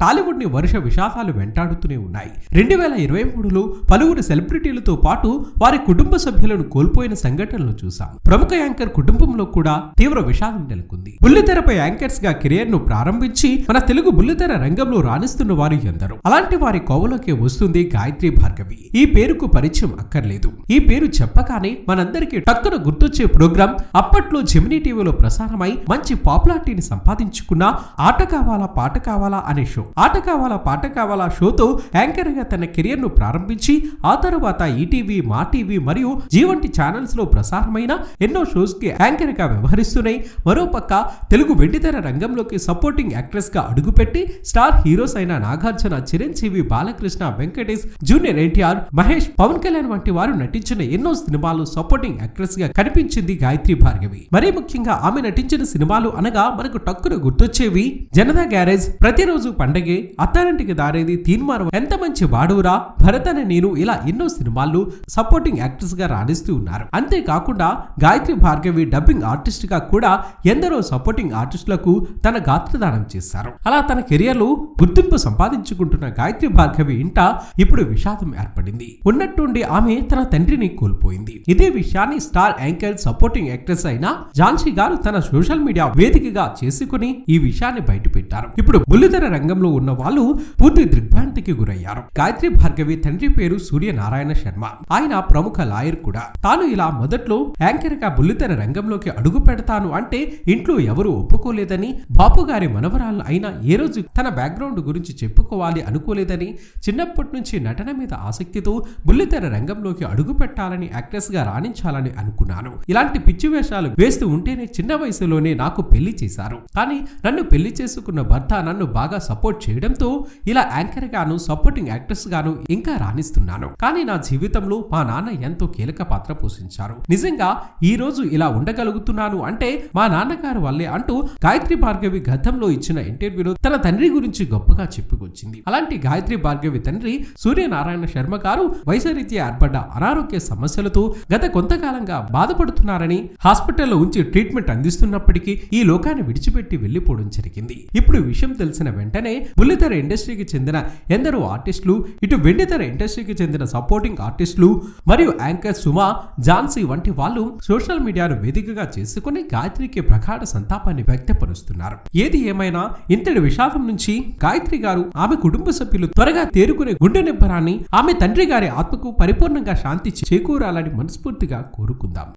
టాలీవుడ్ని వరుస విషాదాలు వెంటాడుతూనే ఉన్నాయి. రెండు వేల ఇరవై మూడులో పలువురు సెలబ్రిటీలతో పాటు వారి కుటుంబ సభ్యులను కోల్పోయిన సంఘటనలు చూశాం. ప్రముఖ యాంకర్ కుటుంబంలో కూడా తీవ్ర విషాదం నెలకొంది. బుల్లితెరపై యాంకర్స్గా కెరియర్ను ప్రారంభించి మన తెలుగు బుల్లితెర రంగంలో రాణిస్తున్న వారు ఎందరో. అలాంటి వారి కోవలోకి వస్తుంది గాయత్రి భార్గవి. ఈ పేరుకు పరిచయం అక్కర్లేదు. ఈ పేరు చెప్పగానే మనందరికీ టక్కున గుర్తొచ్చే ప్రోగ్రాం అప్పట్లో జెమినీ టీవీలో ప్రసారమై మంచి పాపులారిటీని సంపాదించుకున్న ఆట కావాలా పాట కావాలా అనే షో. ఆట కావాలా పాట కావాలా షోతో యాంకర్గా తన కెరియర్ను ప్రారంభించి ఆ తరువాత ఈటీవీ మా టీవీ మరియు జీవంటి ఛానల్స్లో ప్రసారమైన ఎన్నో షోస్కి యాంకర్గా వ్యవహరిస్తున్నాయి మరోపక్క తెలుగు వెండితెర రంగంలోకి సపోర్టింగ్ యాక్ట్రెస్గా అడుగుపెట్టి స్టార్ హీరోస్ అయిన నాగార్జున చిరంజీవి బాలకృష్ణ వెంకటేష్ జూనియర్ ఎన్టీఆర్ మహేష్ పవన్ కళ్యాణ్ వంటి వారు నటించిన ఎన్నో సినిమాలు సపోర్టింగ్ యాక్ట్రెస్గా కనిపించింది గాయత్రి భార్గవి. మరీ ముఖ్యంగా ఆమె నటించిన సినిమాలు అనగా మనకు టక్కున గుర్తొచ్చేవి జనతా గ్యారేజ్ ప్రతిరోజు పండుగ అతనింటికి దారేది తీన్మారం ఎంత మంచి వాడురా భరత్ అనే నేను ఇలా ఎన్నో సినిమాల్లో సపోర్టింగ్ యాక్టర్స్గా రాణిస్తూ ఉన్నారు. అంతేకాకుండా గాయత్రి భార్గవి డబ్బింగ్ ఆర్టిస్ట్గా కూడా ఎందరో సపోర్టింగ్ ఆర్టిస్టులకు తన గాత్రదానం చేశారు. అలా తన కెరియర్లో గుర్తింపు సంపాదించుకుంటున్న గాయత్రి భార్గవి ఇంట ఇప్పుడు విషాదం ఏర్పడింది. ఉన్నట్టుండి ఆమె తన తండ్రిని కోల్పోయింది. ఇదే విషయాన్ని స్టార్ యాంకర్ సపోర్టింగ్ యాక్ట్రెస్ అయిన ఝాన్సీ గారు తన సోషల్ మీడియా వేదికగా చేసుకుని ఈ విషయాన్ని బయటపెట్టారు. ఇప్పుడు బుల్లితెర రంగంలో ఉన్న వాళ్ళు పూర్తి దిగ్భ్రాంతికి గురయ్యారు. గాయత్రి భార్గవి తండ్రి పేరు సూర్యనారాయణ శర్మ. ఆయన ప్రముఖ లాయర్ కూడా. తాను ఇలా మొదట్లో యాంకర్గా బుల్లితెర రంగంలోకి అడుగు పెడతాను అంటే ఇంట్లో ఎవరు ఒప్పుకోలేదని బాపు గారి మనవరాలు అయిన ఏ రోజు తన బ్యాక్గ్రౌండ్ గురించి చెప్పుకోవాలి అనుకోలేదని చిన్నప్పటి నుంచి నటన మీద ఆసక్తితో బుల్లితెర రంగంలోకి అడుగు పెట్టాలని యాక్ట్రెస్గా రాణించాలని అనుకున్నాను. ఇలాంటి పిచ్చి వేషాలు వేస్తూ ఉంటేనే చిన్న వయసులోనే నాకు పెళ్ళి చేశారు. కానీ నన్ను పెళ్ళి చేసుకున్న భర్త నన్ను బాగా సపోర్ట్ చేయడంతో ఇలా యాంకర్ గాను సపోర్టింగ్ యాక్ట్రెస్ గాను ఇంకా రాణిస్తున్నాను. కానీ నా జీవితంలో మా నాన్న ఎంతో కీలక పాత్ర పోషించారు. నిజంగా ఈ రోజు ఇలా ఉండగలుగుతున్నాను అంటే మా నాన్నగారు వల్లే అంటూ గాయత్రి భార్గవి గతంలో ఇచ్చిన ఇంటర్వ్యూలో తన తండ్రి గురించి గొప్పగా చెప్పుకొచ్చింది. అలాంటి గాయత్రి భార్గవి తండ్రి సూర్యనారాయణ శర్మ గారు వయసరీత్యా ఏర్పడ్డ అనారోగ్య సమస్యలతో గత కొంతకాలంగా బాధపడుతున్నారని హాస్పిటల్లో ఉంచి ట్రీట్మెంట్ అందిస్తున్నప్పటికీ ఈ లోకాన్ని విడిచిపెట్టి వెళ్ళిపోవడం జరిగింది. ఇప్పుడు విషయం తెలిసిన వెంటనే బుల్లితెర ఇండస్ట్రీకి చెందిన ఎందరో ఆర్టిస్టులు ఇటు వెండితెర ఇండస్ట్రీకి చెందిన సపోర్టింగ్ ఆర్టిస్టులు మరియు యాంకర్ సుమా ఝాన్సీ వంటి వాళ్ళు సోషల్ మీడియాను వేదికగా చేసుకుని గాయత్రికి ప్రగాఢ సంతాపాన్ని వ్యక్తపరుస్తున్నారు. ఏది ఏమైనా ఇంతటి విషాదం నుంచి గాయత్రి గారు ఆమె కుటుంబ సభ్యులు త్వరగా తేరుకునే గుండె నింపరాన్ని ఆమె తండ్రి గారి ఆత్మకు పరిపూర్ణంగా శాంతి చేకూరాలని మనస్ఫూర్తిగా కోరుకుందాం.